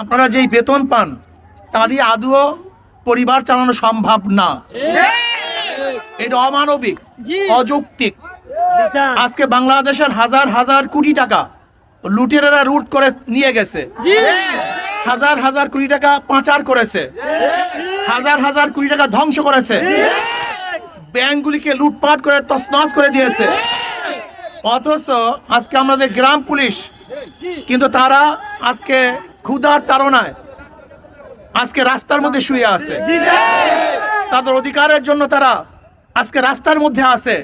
আপনারা যেই বেতন পান তা দিয়ে আদৌ পরিবার চালানো সম্ভব না। এটা অমানবিক অযৌক্তিক। আজকে বাংলাদেশের হাজার হাজার কোটি টাকা লুটেরারা রুট করে নিয়ে গেছে। হাজার হাজার কোটি টাকা পাচার করেছে। হাজার হাজার কোটি টাকা ধ্বংস করেছে। ব্যাংকগুলিকে লুটপাট করে তছনছ করে দিয়েছে। অথচ আজকে আমাদের গ্রাম পুলিশ কিন্তু তারা আজকে ক্ষুধার তাড়নায় আজকে রাস্তার মধ্যে শুয়ে আছে। তাদের অধিকারের জন্য তারা আজকে রাস্তার মধ্যে আছে।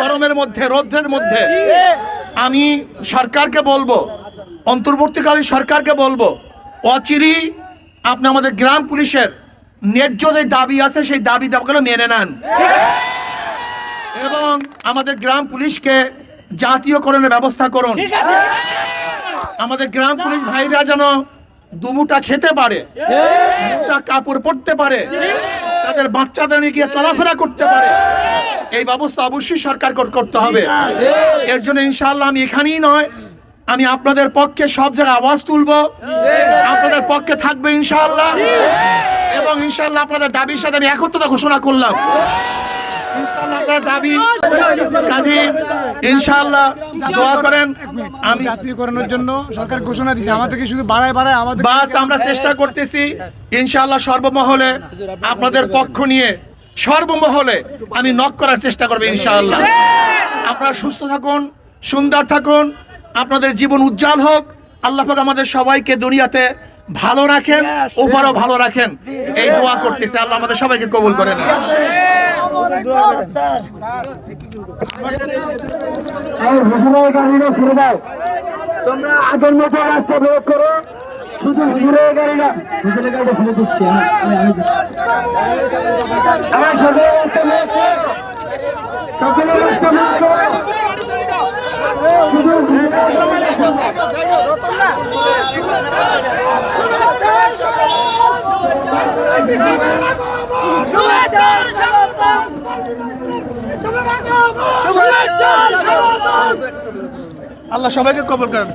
গরমের মধ্যে, রৌদ্রের মধ্যে। আমি সরকারকে বলব, অন্তর্বর্তীকালীন সরকারকে বলব, অচিরি আপনি আমাদের গ্রাম পুলিশের ন্যায্য যে দাবি আছে, সেই দাবি দাবিগুলো মেনে নেন। এবং আমাদের গ্রাম পুলিশকে জাতীয়করণের ব্যবস্থা করুন। আমাদের গ্রাম পুলিশ ভাইরা যেন দুমুটা খেতে পারে দুটা কাপড় পরতে পারে, তাদের বাচ্চাদের নিয়ে গিয়ে চলাফেরা করতে পারে। এই ব্যবস্থা অবশ্যই সরকার করতে হবে। এর জন্য ইনশাল্লাহ আমি এখানেই নয়, আমি আপনাদের পক্ষে সব জায়গায় আওয়াজ তুলবো। আপনাদের পক্ষে থাকবে ইনশাআল্লাহ। এবং ইনশাল্লাহ আপনাদের দাবির সাথে আমি একত্রতা ঘোষণা করলাম। ইনশাআল্লাহ আপনার দাবি ইনশাআল্লাহ দোয়া করেন। আমি জাতীয়করণের জন্য সরকার ঘোষণা দিয়েছে। আমাদেরকে শুধু বাড়ায় বাড়ায় আমাদের বাস আমরা চেষ্টা করতেছি। ইনশাআল্লাহ সর্বমহলে আপনাদের পক্ষ নিয়ে সর্বমহলে আমি নক করার চেষ্টা করব ইনশাআল্লাহ। আপনারা সুস্থ থাকুন সুন্দর থাকুন আপনাদের জীবন উজ্জ্বল হোক। আল্লাহ পাক আমাদের সবাইকে দুনিয়াতে ভালো রাখেন ওপারও ভালো রাখেন। এই দোয়া করতেছে। আল্লাহ আমাদের সবাইকে কবুল করেন ছেড়ে দাও তোমরা আগের মতো রাস্তা প্রয়োগ করো শুধু হুজুরের আল্লাহ সবাইকে কবর করেন।